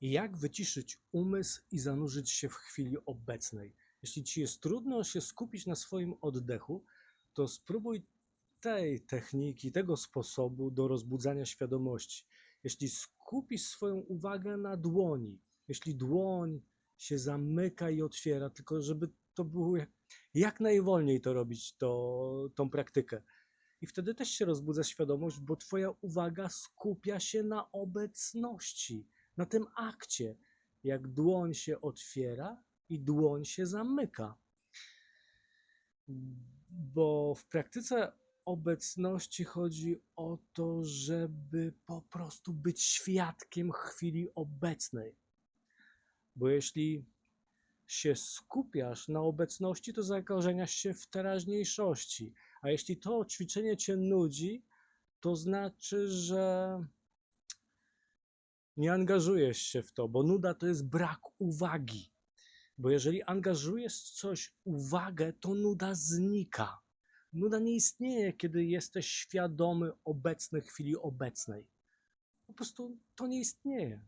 Jak wyciszyć umysł i zanurzyć się w chwili obecnej? Jeśli ci jest trudno się skupić na swoim oddechu, to spróbuj tej techniki, tego sposobu do rozbudzania świadomości. Jeśli skupisz swoją uwagę na dłoni, jeśli dłoń się zamyka i otwiera, tylko żeby to było jak, jak najwolniej to robić, to, tą praktykę. I wtedy też się rozbudza świadomość, bo Twoja uwaga skupia się na obecności, na tym akcie, jak dłoń się otwiera i dłoń się zamyka. Bo w praktyce obecności chodzi o to, żeby po prostu być świadkiem chwili obecnej. Bo jeśli się skupiasz na obecności, to zakorzeniasz się w teraźniejszości. A jeśli to ćwiczenie cię nudzi, to znaczy, że nie angażujesz się w to, bo nuda to jest brak uwagi. Bo jeżeli angażujesz coś uwagę, to nuda znika. Nuda nie istnieje, kiedy jesteś świadomy obecnej chwili obecnej. Po prostu to nie istnieje.